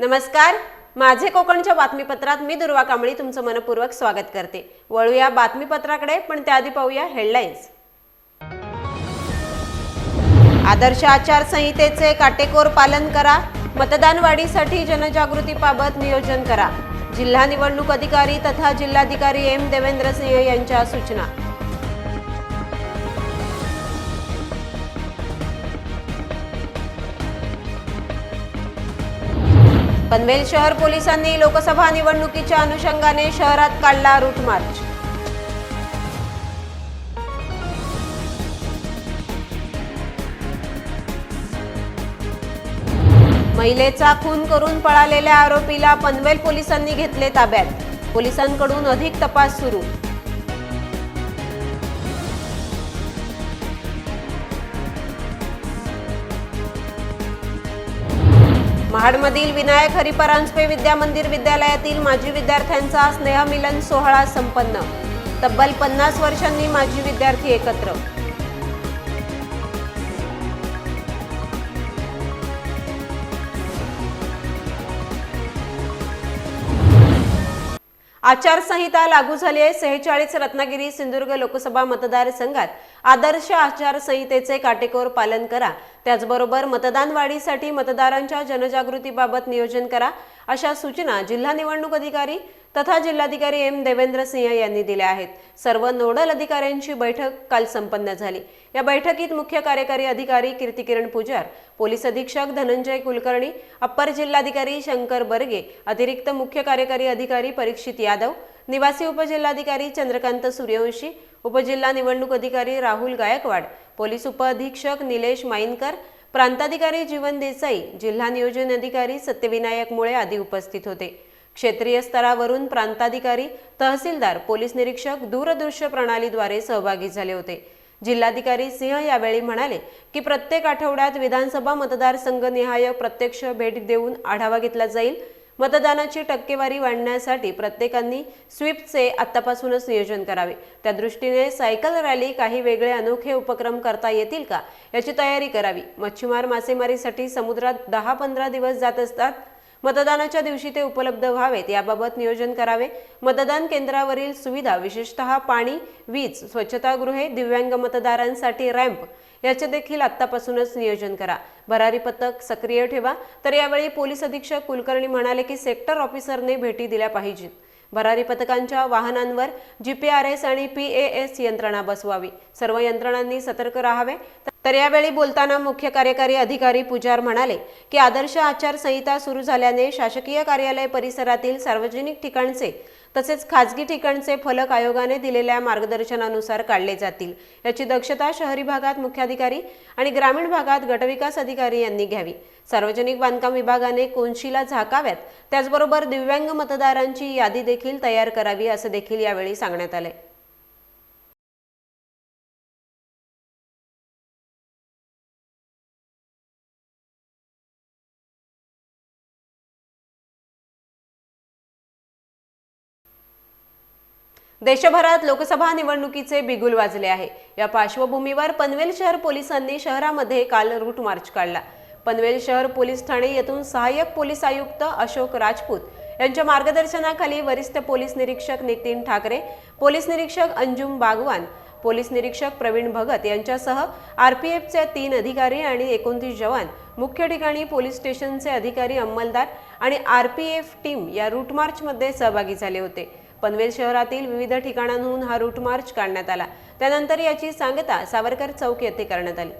नमस्कार. माझे कोकणच्या बातमीपत्रात मी दुर्वा कांबळी तुमचं मनपूर्वक स्वागत करते. वळूया बातमीपत्राकडे पण त्याआधी पाहूया हेडलाईन्स आदर्श आचारसंहितेचे काटेकोर पालन करा. मतदान वाढीसाठी जनजागृतीबाबत नियोजन करा. जिल्हा निवडणूक अधिकारी तथा जिल्हाधिकारी एम देवेंद्र सिंह यांच्या सूचना. पनवेल शहर पोलिसांनी लोकसभा निवडणुकीच्या अनुषंगाने शहरात काढला रूट मार्च. महिलेचा खून करून पळालेल्या आरोपीला पनवेल पोलिसांनी घेतले ताब्यात. पोलिसांकडून अधिक तपास सुरू. महाडमधील विनायक हरिपरांजपे विद्या मंदिर विद्यालयातील माजी विद्यार्थ्यांचा स्नेहमिलन सोहळा संपन्न. तब्बल पन्नास वर्षांनी माजी विद्यार्थी एकत्र. आचारसंहिता लागू झाली आहे. सेहेचाळीस रत्नागिरी सिंधुदुर्ग लोकसभा मतदारसंघात आदर्श आचारसंहितेचे काटेकोर पालन करा. त्याचबरोबर मतदान वाढीसाठी मतदारांच्या जनजागृतीबाबत नियोजन करा अशा सूचना जिल्हा निवडणूक अधिकारी तथा जिल्हाधिकारी एम. देवेंद्र सिंह यांनी दिल्या आहेत. सर्व नोडल अधिकाऱ्यांची बैठक काल संपन्न झाली. या बैठकीत मुख्य कार्यकारी अधिकारी कीर्तिकिरण पुजार पोलीस अधीक्षक धनंजय कुलकर्णी अप्पर जिल्हाधिकारी शंकर बर्गे अतिरिक्त मुख्य कार्यकारी अधिकारी परीक्षित यादव निवासी उपजिल्हाधिकारी चंद्रकांत सूर्यवंशी उपजिल्हा निवडणूक अधिकारी राहुल गायकवाड पोलीस उपअधीक्षक निलेश माईनकर प्रांताधिकारी जीवन देसाई जिल्हा नियोजन अधिकारी सत्यविनायक मुळे आदी उपस्थित होते. क्षेत्रीय स्तरावरून प्रांताधिकारी तहसीलदार पोलीस निरीक्षक दूरदृश्य प्रणालीद्वारे सहभागी झाले होते. जिल्हाधिकारी सिंह यावेळी म्हणाले की प्रत्येक आठवड्यात विधानसभा मतदारसंघ निहाय प्रत्यक्ष भेट देऊन आढावा घेतला जाईल. मतदानाची टक्केवारी वाढण्यासाठी प्रत्येकांनी स्वीपचे आत्तापासूनच नियोजन करावे. त्या दृष्टीने सायकल रॅली काही वेगळे अनोखे उपक्रम करता येतील का याची तयारी करावी. मच्छीमार मासेमारीसाठी समुद्रात दहा पंधरा दिवस जात असतात. मतदानाच्या दिवशी ते उपलब्ध व्हावेत याबाबत नियोजन करावे. मतदान केंद्रावरील सुविधा विशेषतः पाणी वीज स्वच्छतागृहे दिव्यांग मतदारांसाठी रॅम्प याचे देखील आतापासूनच नियोजन करा. भरारी पथक सक्रिय ठेवा. तर यावेळी पोलीस अधीक्षक कुलकर्णी म्हणाले की सेक्टर ऑफिसरने भेटी दिल्या पाहिजेत. भरारी पथकांच्या वाहनांवर जीपीआरएस आणि पीएएस यंत्रणा बसवावी. सर्व यंत्रणांनी सतर्क राहावे. तर यावेळी बोलताना मुख्य कार्यकारी अधिकारी पुजार म्हणाले की आदर्श आचारसंहिता सुरू झाल्याने शासकीय कार्यालय परिसरातील सार्वजनिक ठिकाणचे तसेच खाजगी ठिकाणचे फलक आयोगाने दिलेल्या मार्गदर्शनानुसार काढले जातील. याची दक्षता शहरी भागात मुख्याधिकारी आणि ग्रामीण भागात गटविकास अधिकारी यांनी घ्यावी. सार्वजनिक बांधकाम विभागाने कोनशीला झाकाव्यात. त्याचबरोबर दिव्यांग मतदारांची यादी देखील तयार करावी असं देखील यावेळी सांगण्यात आले. देशभरात लोकसभा निवडणुकीचे बिगुल वाजले आहे. या पार्श्वभूमीवर पनवेल शहर पोलिसांनी शहरामध्ये काल रूट मार्च काढला. पनवेल शहर पोलीस ठाणे येथून सहाय्यक पोलीस आयुक्त अशोक राजपूत यांच्या मार्गदर्शनाखाली वरिष्ठ पोलीस निरीक्षक नितीन ठाकरे पोलीस निरीक्षक अंजुम बागवान पोलीस निरीक्षक प्रवीण भगत यांच्यासह आरपीएफचे तीन अधिकारी आणि एकोणतीस जवान मुख्य ठिकाणी पोलीस स्टेशनचे अधिकारी अंमलदार आणि आरपीएफ टीम या रूटमार्चमध्ये सहभागी झाले होते. पनवेल शहरातील विविध ठिकाणांहून हा रूट मार्च काढण्यात आला. त्यानंतर याची सांगता सावरकर चौक येथे करण्यात आली.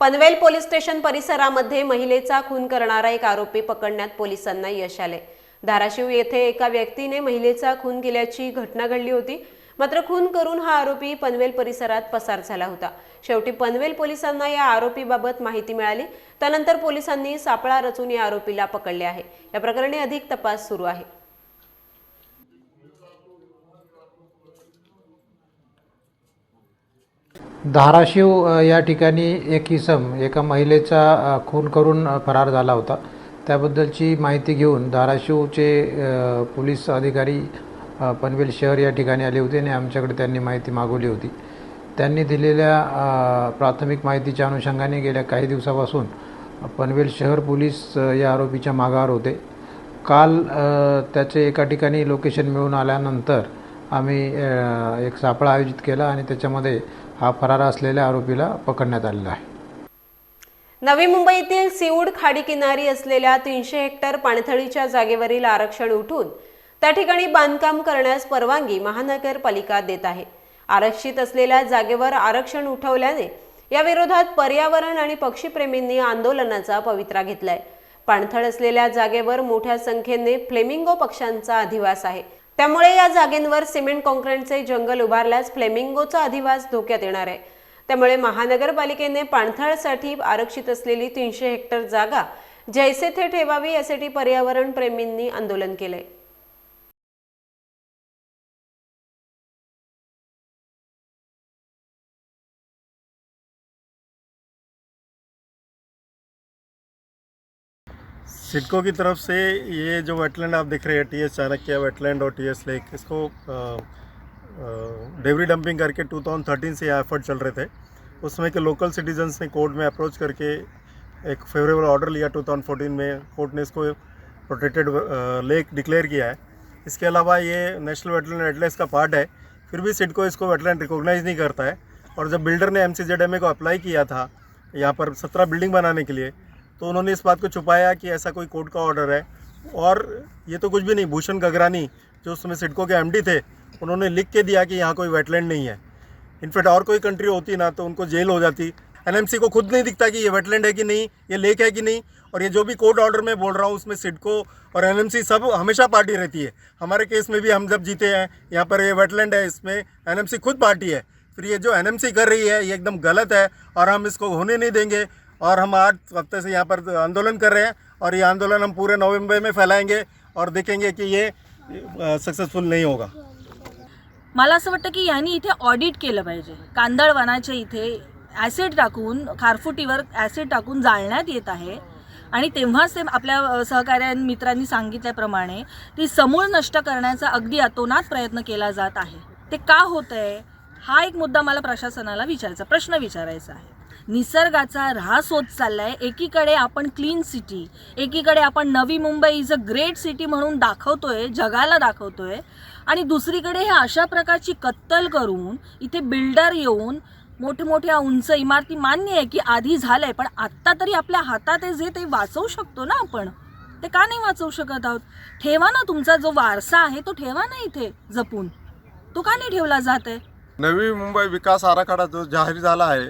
पनवेल पोलीस स्टेशन परिसरामध्ये महिलेचा खून करणारा एक आरोपी पकडण्यात पोलिसांना यश आले. धाराशिव येथे एका व्यक्तीने महिलेचा खून केल्याची घटना घडली होती. मात्र खून करून हा आरोपी पनवेल परिसरात पसार झाला होता. शेवटी पनवेल पोलिसांना या आरोपीबाबत माहिती मिळाली. त्यानंतर पोलिसांनी सापळा रचून या आरोपीला पकडले आहे. या प्रकरणी अधिक तपास सुरू आहे. धाराशिव या ठिकाणी एक इसम एका महिलेचा खून करून फरार झाला होता. त्याबद्दलची माहिती घेऊन धाराशिवचे पोलीस अधिकारी पनवेल शहर या ठिकाणी आले होते आणि आमच्याकडे त्यांनी माहिती मागवली होती. त्यांनी दिलेल्या प्राथमिक माहितीच्या अनुषंगाने गेल्या काही दिवसापासून पनवेल शहर पोलीस या आरोपीच्या मागावर होते. काल त्याचे एका ठिकाणी लोकेशन मिळून आल्यानंतर आम्ही एक सापळा आयोजित केला आणि त्याच्यामध्ये हा फरार असलेल्या आरोपीला पकडण्यात आलेला आहे. नवी मुंबईतील सिऊड खाडी किनारी असलेल्या तीनशे हेक्टर पाणथळीच्या जागेवरील आरक्षण उठून त्या ठिकाणी बांधकाम करण्यास परवानगी महानगरपालिका देत आहे. आरक्षित असलेल्या जागेवर आरक्षण उठवल्याने या विरोधात पर्यावरण आणि पक्षीप्रेमींनी आंदोलनाचा पवित्रा घेतलाय. पाणथळ असलेल्या जागेवर मोठ्या संख्येने फ्लेमिंगो पक्ष्यांचा अधिवास आहे. त्यामुळे या जागेंवर सिमेंट कॉन्क्रीटचे जंगल उभारल्यास फ्लेमिंगोचा अधिवास धोक्यात येणार आहे. त्यामुळे महानगरपालिकेने पाणथळसाठी आरक्षित असलेली तीनशे हेक्टर जागा जैसे थे ठेवावी यासाठी पर्यावरण प्रेमींनी आंदोलन केलंय. सिडको की तरफ़ से ये जो वेटलैंड आप देख रहे हैं टी एस चाणक्य वेटलैंड और टी एस लेक इसको डेवरी डंपिंग करके 2013 से ये एफर्ट चल रहे थे। उसमें के लोकल सिटीजन्स ने कोर्ट में अप्रोच करके एक फेवरेबल ऑर्डर लिया 2014 में। कोर्ट ने इसको प्रोटेक्टेड लेक डिक्लेयर किया है। इसके अलावा ये नेशनल वेटलैंड एटलेस का पार्ट है। फिर भी सिडको इसको वेटलैंड रिकॉग्नाइज नहीं करता है। और जब बिल्डर ने एम को अप्लाई किया था, यहाँ पर सत्रह बिल्डिंग बनाने के लिए तो उन्होंने इस बात को छुपाया कि ऐसा कोई कोर्ट का ऑर्डर है। और ये तो कुछ भी नहीं, भूषण गगरानी, जो उस समय सिडको के एमडी थे, उन्होंने लिख के दिया कि यहाँ कोई वेटलैंड नहीं है। इनफैक्ट और कोई कंट्री होती ना तो उनको जेल हो जाती। एनएमसी को खुद नहीं दिखता कि ये वेटलैंड है कि नहीं, ये लेक है कि नहीं। और ये जो भी कोर्ट ऑर्डर में बोल रहा हूँ, उसमें सिडको और एनएमसी सब हमेशा पार्टी रहती है। हमारे केस में भी हम जब जीते हैं, यहाँ पर ये वेटलैंड है, इसमें एनएमसी खुद पार्टी है। फिर ये जो एनएमसी कर रही है, ये एकदम गलत है, और हम इसको होने नहीं देंगे। और हम आठ हफ्ते से यहाँ पर आंदोलन कर रहे हैं और ये आंदोलन हम पूरे नवंबर में फैलाएंगे और देखेंगे कि ये सक्सेसफुल नहीं होगा। मला असं वाटतं की यांनी इथे ऑडिट केलं पाहिजे. कांदळवनाच्या इथे ॲसिड टाकून खारफुटीवर ॲसिड टाकून जाळण्यात येत आहे. आणि तेव्हाच ते आपल्या सहकार्या मित्रांनी सांगितल्याप्रमाणे ती समूळ नष्ट करण्याचा अगदी अतोनात प्रयत्न केला जात आहे. ते का होत आहे हा एक मुद्दा मला प्रशासनाला विचारायचा प्रश्न विचारायचा आहे. निसर्गाचा ऱ्हास होत चाललाय. एकीकडे आपण क्लीन सिटी एकीकडे आपण Navi Mumbai is a great city म्हणून दाखवतोय जगाला दाखवतोय. आणि दुसरीकडे हे अशा प्रकारची कत्तल करून इथे बिल्डर येऊन मोठमोठ्या उंच इमारती मान्य आहे की आधी झालंय पण आत्ता तरी आपल्या हातात जे ते वाचवू शकतो ना आपण. ते का नाही वाचवू शकत आहोत? ठेवा ना तुमचा जो वारसा आहे तो ठेवा ना इथे जपून. तो का नाही ठेवला जात आहे? नवी मुंबई विकास आराखडा जो जाहीर झाला आहे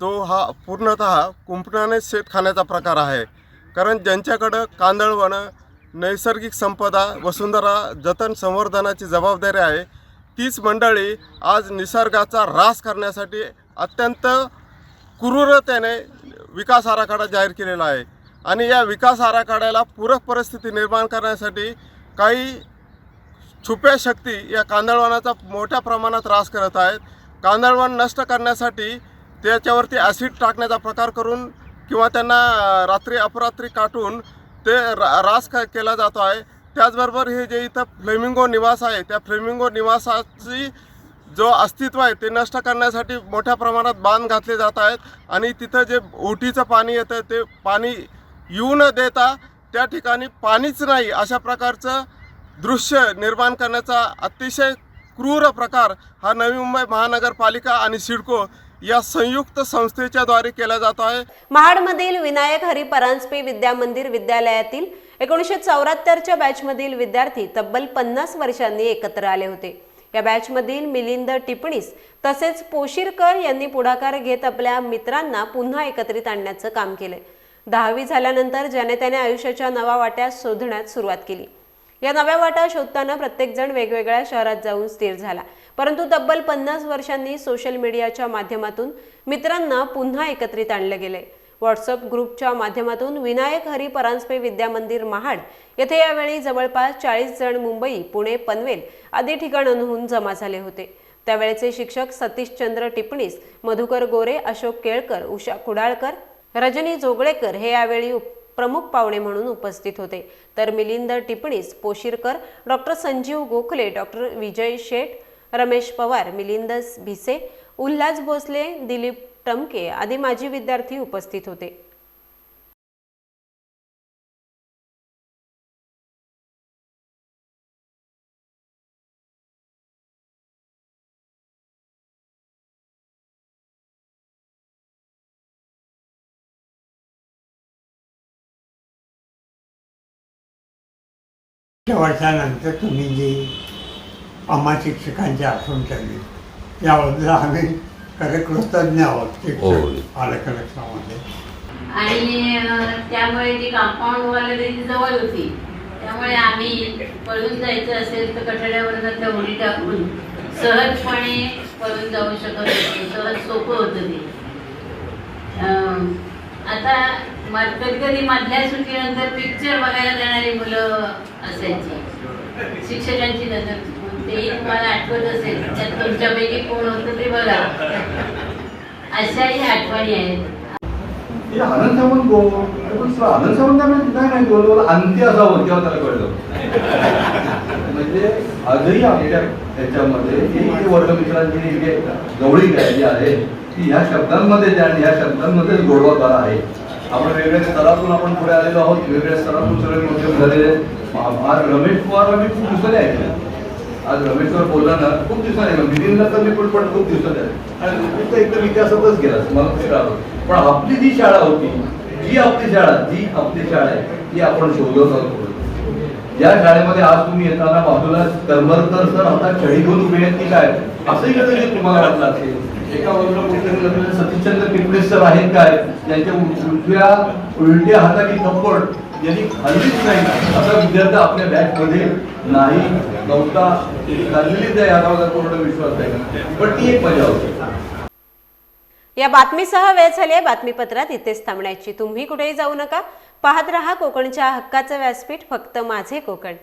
तो हा पूर्णतः कुंपणाने शेत खाण्याचा प्रकार आहे. कारण ज्यांच्याकडं कांदळवनं नैसर्गिक संपदा वसुंधरा जतन संवर्धनाची जबाबदारी आहे तीच मंडळी आज निसर्गाचा ऱ्हास करण्यासाठी अत्यंत क्रूरतेने विकास आराखडा जाहीर केलेला आहे. आणि या विकास आराखड्याला पूरक परिस्थिती निर्माण करण्यासाठी काही छुप्या शक्ती या कांदळवनाचा मोठ्या प्रमाणात ऱ्हास करत आहेत. कांदळवन नष्ट करण्यासाठी त्याच्यावरती ॲसिड टाकण्याचा प्रकार करून किंवा त्यांना रात्री अपरात्री काटून ते रा रास क केला जातो आहे. त्याचबरोबर हे जे इथं फ्लेमिंगो निवास आहे त्या फ्लेमिंगो निवासाची जो अस्तित्व आहे ते नष्ट करण्यासाठी मोठ्या प्रमाणात बांध घातले जात आहेत. आणि तिथं जे ओटीचं पाणी येतं ते पाणी येऊ न देता त्या ठिकाणी पाणीच नाही अशा प्रकारचं दृश्य निर्माण करण्याचा अतिशय क्रूर प्रकार हा नवी मुंबई महानगरपालिका आणि सिडको या संयुक्त संस्थेच्या द्वारे केला जातो आहे. महाडमधील विनायक हरी परांजपे विद्या मंदिर विद्यालयातील एकोणीसशे चौऱ्याहत्तरच्या बॅचमधील विद्यार्थी तब्बल पन्नास वर्षांनी एकत्र आले होते. या बॅचमधील मिलिंद टिपणीस तसेच पोशिरकर यांनी पुढाकार घेत आपल्या मित्रांना पुन्हा एकत्रित आणण्याचं काम केलंय दहावी झाल्यानंतर ज्याने त्याने आयुष्याच्या नव्या वाट्या शोधण्यात सुरुवात केली. या नव्या वाटा शोधताना प्रत्येकजण वेगवेगळ्या शहरात जाऊन स्थिर झाला. परंतु तब्बल पन्नास वर्षांनी सोशल मीडियाच्या माध्यमातून मित्रांना पुन्हा एकत्रित आणलं गेलंय व्हॉट्सअप ग्रुपच्या माध्यमातून विनायक हरी परांजपे विद्या मंदिर महाड येथे यावेळी जवळपास चाळीस जण मुंबई पुणे पनवेल आदी ठिकाणांहून जमा झाले होते. त्यावेळेचे शिक्षक सतीशचंद्र टिपणीस मधुकर गोरे अशोक केळकर उषा कुडाळकर रजनी जोगळेकर हे यावेळी उप- प्रमुख पाहुणे म्हणून उपस्थित होते. तर मिलिंद टिपणीस पोशीरकर डॉक्टर संजीव गोखले डॉक्टर विजय शेठ रमेश पवार मिलिंद भिसे उल्हास भोसले दिलीप टमके आदी माजी विद्यार्थी उपस्थित होते. वर्षानंतर तुम्ही जी आम्हा शिक्षकांची आठवण ठेवली याबद्दल आम्ही खरे कृतज्ञ आहोत शिक्षक आलेखनामध्ये आणि त्यामुळे ती कंपाऊंड वाला त्याची जवळ होती त्यामुळे आम्ही पळून जायचं असेल तर कठड्यावर त्या उडी टाकून सहजपणे पळून जाऊ शकत होतो. सहज सोपं होतं ते. अं, आता कधी कधी मधल्या सुट्टीनंतर पिक्चर बघायला जाणारी मुलं असायची. शिक्षकांची नजर. ते तुम्हाला आठवत असेल त्यात तुमच्यापैकी कोण होतं ते बघा. अशाही आठवणी आहेत. आनंद सावंत आनंद सावंतांना काय नाही बोलवलं अंत्य असावं तेव्हा त्याला कळलं. म्हणजे आजही आपल्या त्याच्यामध्ये ही जी वर्गमित्रांची जी जवळीक आहे जी आहे ती ह्या शब्दांमध्ये त्या आणि ह्या शब्दांमध्येच गोडवा आहे. आपण वेगवेगळ्या स्तरातून आपण पुढे आलेलो आहोत वेगळ्या स्तरातून सगळे मोठे झालेले रमेश पवार आम्ही खूप दुसरे ऐकलं. आज रमेशवर बोलताना खूप दिवसाने मिलिंदला तर मी पण पण खूप आहे आणि रमेश तर एकदम इतिहासातच गेला मला खूप राहतो पण आपली जी शाळा होती जी आपली शाळा जी आपली शाळा आहे ती आपण शोधत आहोत. या शाळेमध्ये आज तुम्ही येताना बाजूला करमरकर सर आता छडी घेऊन उभे आहेत की काय? असंही कदाचित तुम्हाला वाटलं असेल. एका बाजूला कुठेतरी सतीशचंद्र पिंपळे सर आहेत काय? त्यांच्या उ- उजव्या उलट्या हाताने थप्पड यांनी हल्लीच नाही. असा विद्यार्थी आपल्या बॅगमध्ये नाही. नव्हता झालेलीच आहे आता पूर्ण विश्वास आहे. पण ती एक मजा होती. या बातमीसह वेळ झाली आहे बातमीपत्रात इथेच थांबण्याची. तुम्ही कुठेही जाऊ नका. पाहत रहा कोकणच्या हक्काचं व्यासपीठ फक्त माझे कोकण.